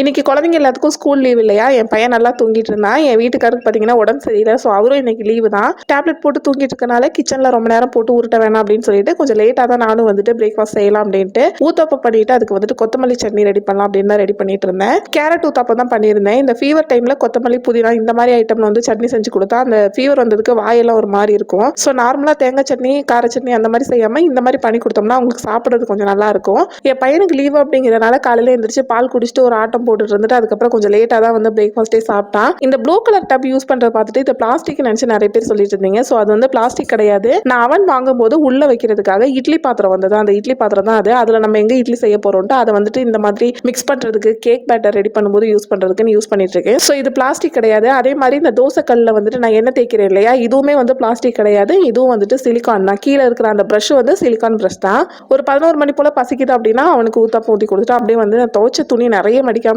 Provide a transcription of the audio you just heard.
இன்னைக்கு குழந்தைங்க எல்லாத்துக்கும் ஸ்கூல் லீவ் இல்லையா? என் பையன் நல்லா தூங்கிட்டு இருந்தான். என் வீட்டுக்காருக்கு பார்த்தீங்கன்னா உடம்பு சரியில்லை. ஸோ அவரும் இன்னைக்கு லீவு தான். டேப்லெட் போட்டு தூங்கிட்டு இருக்கனால கிச்சனில் ரொம்ப நேரம் போட்டு உருட்ட வேணாம் அப்படின்னு சொல்லிட்டு கொஞ்சம் லேட்டாக தான் நானும் வந்துட்டு பிரேக்ஃபாஸ்ட் செய்யலாம் அப்படின்ட்டு ஊத்தப்பம் பண்ணிட்டு அதுக்கு வந்துட்டு கொத்தமல்லி சட்னி ரெடி பண்ணலாம் அப்படின்னு தான் ரெடி பண்ணிட்டு இருந்தேன். கேரட் ஊத்தாப்பம் தான் பண்ணியிருந்தேன். இந்த ஃபீவர் டைமில் கொத்தமல்லி புதினா இந்த மாதிரி ஐட்டம்ல வந்து சட்னி செஞ்சு கொடுத்தா அந்த ஃபீவர் வந்ததுக்கு வாயெல்லாம் ஒரு மாதிரி இருக்கும். ஸோ நார்மலாக தேங்காய் சட்னி கார சட்னி அந்த மாதிரி செய்யாமல் இந்த மாதிரி பண்ணி கொடுத்தோம்னா அவங்களுக்கு சாப்பிட்றது கொஞ்சம் நல்லா இருக்கும். என் பையனுக்கு லீவ் அப்படிங்கிறனால காலையில் எழுந்திரிச்சு பால் குடிச்சிட்டு ஒரு ஆட்டம் போட்டுட்டு இருந்துட்டு அதுக்கப்புறம் கொஞ்சம் லேட்டாக தான் வந்து பிரேக்ஃபாஸ்ட்டே சாப்பிட்டான் இந்த ப்ளூ கலர் டப் யூஸ் பண்ணுறத பார்த்துட்டு இது பிளாஸ்டிக் நினச்சி நிறைய பேர் சொல்லிட்டு இருந்தீங்க. ஸோ அது வந்து பிளாஸ்டிக் கிடையாது. நான் அவன் வாங்கும்போது உள்ளே வைக்கிறதுக்காக இட்லி பாத்திரம் வந்தது. அந்த இட்லி பாத்திரம் தான் அது. அதில் நம்ம எங்கே இட்லி செய்ய போகிறோம்ட்டு அதை வந்துட்டு இந்த மாதிரி மிக்ஸ் பண்ணுறதுக்கு கேக் பேட்டர் ரெடி பண்ணும்போது யூஸ் பண்ணுறதுக்குன்னு யூஸ் பண்ணிட்டு இருக்கேன். ஸோ இது பிளாஸ்டிக் கிடையாது. அதே மாதிரி இந்த தோசை கல்லில் வந்துட்டு நான் என்ன தேய்க்கிறேன் இல்லையா? இதுவுமே வந்து பிளாஸ்டிக் கிடையாது. இதுவும் வந்துட்டு சிலிக்கான் தான். கீழே இருக்கிற அந்த ப்ரஷ் வந்து சிலிக்கான் ப்ரஷ் தான். ஒரு பதினோரு மணி போல் பசிக்குது அப்படின்னா அவனுக்கு ஊத்தப்பம் ஊற்றி கொடுத்துட்டு அப்படியே வந்து நான் துவைச்ச துணி நிறைய மடிக்காம